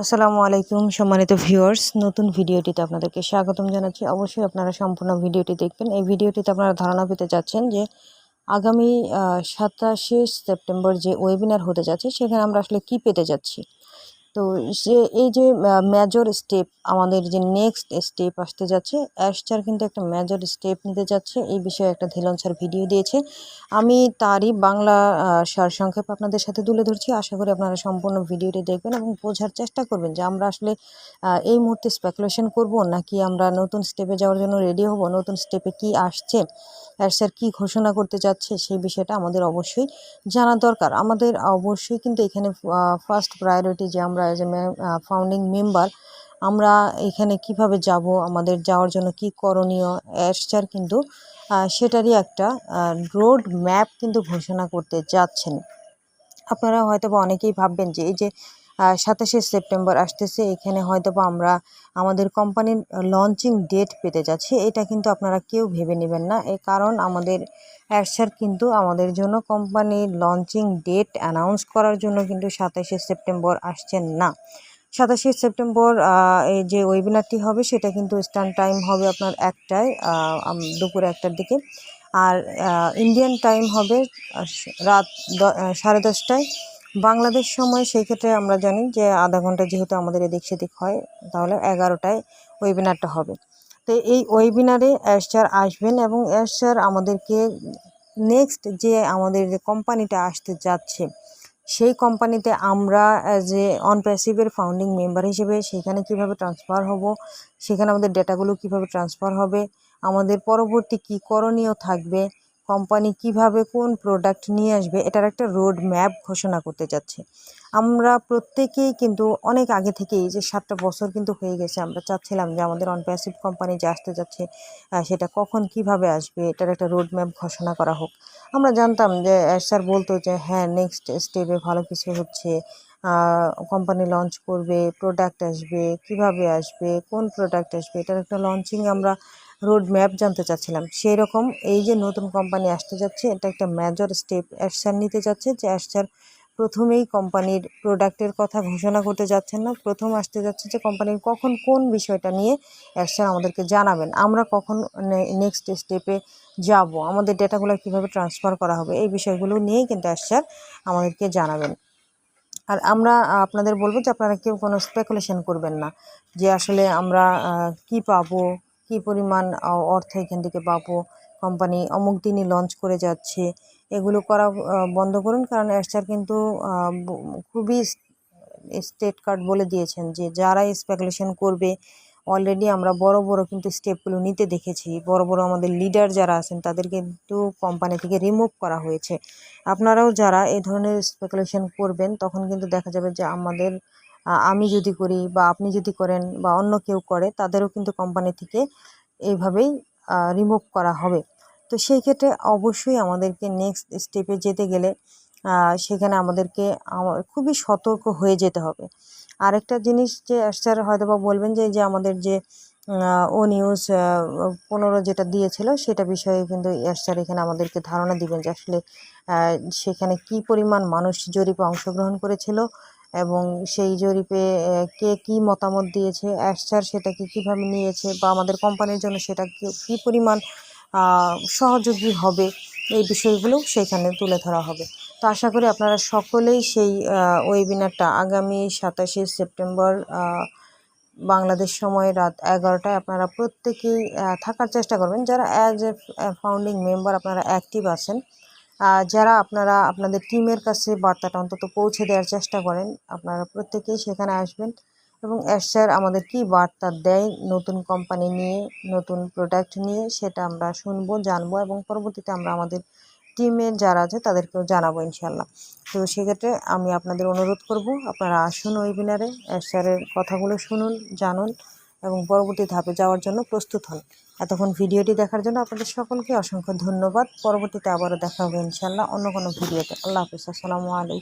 আসসালামু আলাইকুম সম্মানিত ভিউয়ার্স, নতুন ভিডিওটিতে আপনাদেরকে স্বাগতম জানাচ্ছি। অবশ্যই আপনারা সম্পূর্ণ ভিডিওটি দেখবেন। এই ভিডিওটিতে আপনারা ধারণা পেতে যাচ্ছেন যে আগামী সাতাশে সেপ্টেম্বর যে ওয়েবিনার হতে যাচ্ছে, সেখানে আমরা আসলে কি পেতে যাচ্ছি? তো সে, এই যে মেজর স্টেপ আমাদের যে নেক্সট স্টেপ আসতে যাচ্ছে অ্যাশচার কিন্তু একটা মেজর স্টেপ নিতে যাচ্ছে, এই বিষয়ে একটা ধীলন স্যার ভিডিও দিয়েছে। আমি তারই বাংলা সারসংক্ষেপ আপনাদের সাথে তুলে ধরছি। আশা করি আপনারা সম্পূর্ণ ভিডিওটি দেখবেন এবং বোঝার চেষ্টা করবেন যে আমরা আসলে এই মুহূর্তে স্পেকুলেশন করব নাকি আমরা নতুন স্টেপে যাওয়ার জন্য রেডি হব, নতুন স্টেপে কি আসছে স্যার কি ঘোষণা করতে যাচ্ছে, সেই বিষয়টা আমাদের অবশ্যই জানা দরকার। আমাদের অবশ্যই কিন্তু এখানে ফার্স্ট প্রায়োরিটি যে আমরা অ্যাজ এ ফাউন্ডিং মেম্বার আমরা এখানে কীভাবে যাব, আমাদের যাওয়ার জন্য কি করণীয় অ্যাশচার কিন্তু সেটারই একটা রোড ম্যাপ কিন্তু ঘোষণা করতে যাচ্ছেন। আপনারা হয়তো বা অনেকেই ভাববেন যে এই যে সাতাশে সেপ্টেম্বর আসতেছে, এখানে হয়তো বা আমরা আমাদের কোম্পানির লঞ্চিং ডেট পেতে যাচ্ছি। এটা কিন্তু আপনারা কেউ ভেবে নেবেন না। এ কারণ আমাদের অ্যাডসার কিন্তু আমাদের জন্য কোম্পানির লঞ্চিং ডেট অ্যানাউন্স করার জন্য কিন্তু সাতাশে সেপ্টেম্বর আসছেন না। সাতাশে সেপ্টেম্বর এই যে ওয়েবিনারটি হবে, সেটা কিন্তু স্ট্যান্ড টাইম হবে আপনার একটায় দুপুর একটার দিকে। আর ইন্ডিয়ান টাইম হবে রাত সাড়ে দশটায়। বাংলাদেশ সময় সেই ক্ষেত্রে আমরা জানি যে আধা ঘণ্টা যেহেতু আমাদের এদিক সেদিক হয়, তাহলে এগারোটায় ওয়েবিনারটা হবে। তো এই ওয়েবিনারে অ্যাশ স্যার আসবেন এবং অ্যাশ স্যার আমাদেরকে নেক্সট যে আমাদের যে কোম্পানিটা আসতে যাচ্ছে, সেই কোম্পানিতে আমরা অ্যাজ এ অনপ্যাসিভের ফাউন্ডিং মেম্বার হিসেবে সেখানে কীভাবে ট্রান্সফার হব, সেখানে আমাদের ডেটাগুলো কীভাবে ট্রান্সফার হবে, আমাদের পরবর্তী কী করণীয় থাকবে কোম্পানি কীভাবে কোন প্রোডাক্ট নিয়ে আসবে, এটার একটা রোড ম্যাপ ঘোষণা করতে যাচ্ছে। আমরা প্রত্যেকেই কিন্তু অনেক আগে থেকেই যে সাতটা বছর কিন্তু হয়ে গেছে, আমরা চাচ্ছিলাম যে আমাদের অনপ্যাসিভ কোম্পানি যে আসতে যাচ্ছে সেটা কখন কীভাবে আসবে, এটার একটা রোড ম্যাপ ঘোষণা করা হোক। আমরা জানতাম যে স্যার বলতো যে হ্যাঁ নেক্সট স্টেপে ভালো কিছু হচ্ছে কোম্পানি লঞ্চ করবে প্রোডাক্ট আসবে, কীভাবে আসবে, কোন প্রোডাক্ট আসবে, এটার একটা লঞ্চিং আমরা রোড ম্যাপ জানতে চাচ্ছিলাম। সেই রকম এই যে নতুন কোম্পানি আসতে যাচ্ছে, এটা একটা মেজর স্টেপ অ্যাকশান নিতে যাচ্ছে যে অ্যাশার প্রথমেই কোম্পানির প্রোডাক্টের কথা ঘোষণা করতে যাচ্ছেন না। প্রথম আসতে যাচ্ছে যে কোম্পানির কখন কোন বিষয়টা নিয়ে অ্যাকশান আমাদেরকে জানাবেন। আমরা কখন নেক্সট স্টেপে যাব, আমাদের ডেটাগুলো কীভাবে ট্রান্সফার করা হবে, এই বিষয়গুলো নিয়েই কিন্তু অ্যাশার আমাদেরকে জানাবেন। আর আমরা আপনাদের বলব যে আপনারা কেউ কোনো স্পেকুলেশন করবেন না যে আসলে আমরা কি পাবো কি পরিমাণ অর্থ এখান থেকে পাবো কোম্পানি অমুক দিনই লঞ্চ করে যাচ্ছে, এগুলো করা বন্ধ করুন। কারণ অ্যাশচার কিন্তু খুবই স্টেট কার্ড বলে দিয়েছেন যে, যারা স্পেকুলেশন করবে অলরেডি আমরা বড় বড় কিন্তু স্টেপগুলো নিতে দেখেছি। বড় বড় আমাদের লিডার যারা আছেন, তাদের কিন্তু কোম্পানি থেকে রিমুভ করা হয়েছে। আপনারাও যারা এই ধরনের স্পেকুলেশন করবেন, তখন কিন্তু দেখা যাবে যে আমাদের আমি যদি করি বা আপনি যদি করেন বা অন্য কেউ করে, তাদেরও কিন্তু কোম্পানি থেকে এইভাবেই রিমুভ করা হবে। তো সেই ক্ষেত্রে অবশ্যই আমাদেরকে নেক্সট স্টেপে যেতে গেলে সেখানে আমাদেরকে আমার খুবই সতর্ক হয়ে যেতে হবে। আরেকটা জিনিস যে স্যার হয়তো বা বলবেন যে যে আমাদের যে ও নিউজ পনেরো যেটা দিয়েছিল, সেটা বিষয়ে কিন্তু স্যার এখানে আমাদেরকে ধারণা দিবেন যে আসলে সেখানে কি পরিমাণ মানুষ জরিপে অংশগ্রহণ করেছিল এবং সেই জরিপে কে কি মতামত দিয়েছে অ্যাশচার সেটাকে কীভাবে নিয়েছে বা আমাদের কোম্পানির জন্য সেটা কী পরিমাণ সহযোগী হবে, এই বিষয়গুলো সেখানে তুলে ধরা হবে। তো আশা করি আপনারা সকলেই সেই ওয়েবিনারটা আগামী সাতাশে সেপ্টেম্বর বাংলাদেশ সময় রাত এগারোটায় আপনারা প্রত্যেকেই থাকার চেষ্টা করবেন। যারা অ্যাজ এ ফাউন্ডিং মেম্বার আপনারা অ্যাক্টিভ আছেন যারা আপনারা আপনাদের টিমের কাছে বার্তাটা অন্তত পৌঁছে দেওয়ার চেষ্টা করেন, আপনারা প্রত্যেকেই সেখানে আসবেন এবং স্যার আমাদের কি বার্তা দেয় নতুন কোম্পানি নিয়ে, নতুন প্রোডাক্ট নিয়ে সেটা আমরা শুনব, জানব এবং পরবর্তীতে আমরা আমাদের টিমের যারা আছে তাদেরকেও জানাব ইনশাল্লাহ তো সেক্ষেত্রে আমি আপনাদের অনুরোধ করব, আপনারা আসুন ওয়েবিনারে স্যারের কথাগুলো শুনুন, জানুন এবং পরবর্তী ধাপে যাওয়ার জন্য প্রস্তুত হন। এতক্ষণ ভিডিওটি দেখার জন্য আপনাদের সকলকে অসংখ্য ধন্যবাদ। পরবর্তীতে আবারও দেখা হবে ইনশাল্লাহ অন্য কোনো ভিডিওতে। আল্লাহ হাফিজ। আসসালামু আলাইকুম।